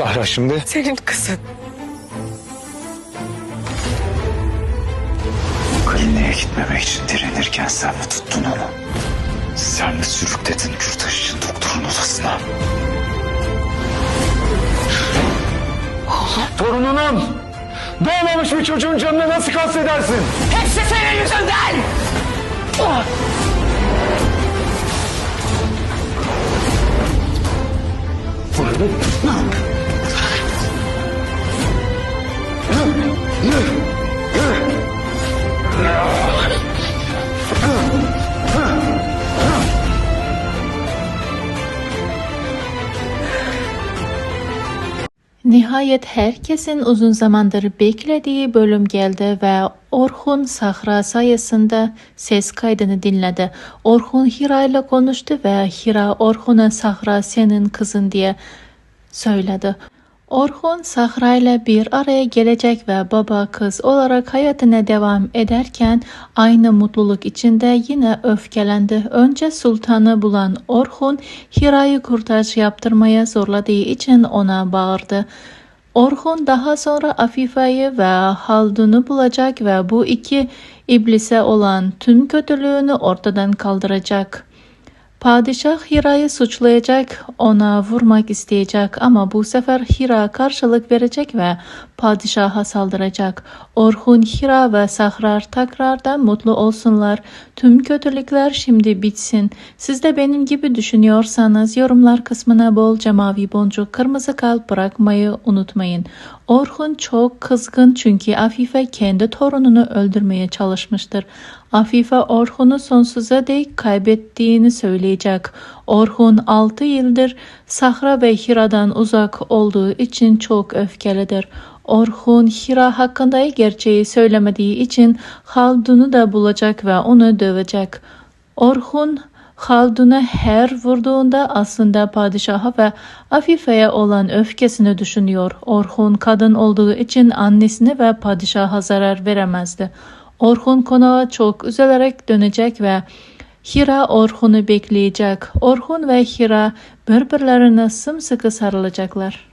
Sahra şimdi? Senin kızın. Kliniğe gitmemek için direnirken sen mi tuttun onu? Sen mi sürükledin Kürtaş için doktorun odasına? Torununun doğmamış bir çocuğun canını nasıl kastedersin? Hepsi senin yüzünden. Nihayət hər kəsin uzun zamandır beklediyi bölüm gəldi və Orxun Sahra sayəsində ses kaydını dinlədi. Orxun Hira ilə konuşdu və Hira Orxuna Sahra sənin qızın deyə söylədi. Orhun Sahra ile bir araya gelecek ve baba kız olarak hayatına devam ederken aynı mutluluk içinde yine öfkelendi. Önce sultanı bulan Orhun Hira'yı kurtarış yaptırmaya zorladığı için ona bağırdı. Orhun daha sonra Afife'yi ve Haldun'u bulacak ve bu iki iblise olan tüm kötülüğünü ortadan kaldıracak. Padişah Hira'yı suçlayacak, ona vurmak isteyecek ama bu sefer Hira karşılık verecek ve padişaha saldıracak. Orhun, Hira ve Sahrar tekrardan mutlu olsunlar. Tüm kötülükler şimdi bitsin. Siz de benim gibi düşünüyorsanız yorumlar kısmına bolca mavi boncuk, kırmızı kalp bırakmayı unutmayın. Orhun çok kızgın çünkü Afife kendi torununu öldürmeye çalışmıştır. Afife Orhun'u sonsuza dek kaybettiğini söyleyecek. Orhun 6 yıldır Sahra ve Hira'dan uzak olduğu için çok öfkelidir. Orhun Hira hakkında gerçeği söylemediği için Haldun'u da bulacak ve onu dövecek. Orhun Haldun'a her vurduğunda aslında padişaha ve Afife'ye olan öfkesini düşünüyor. Orhun kadın olduğu için annesine ve padişaha zarar veremezdi. Orhun konağa çok üzülerek dönecek ve Hira Orhun'u bekleyecek. Orhun ve Hira birbirlerine sımsıkı sarılacaklar.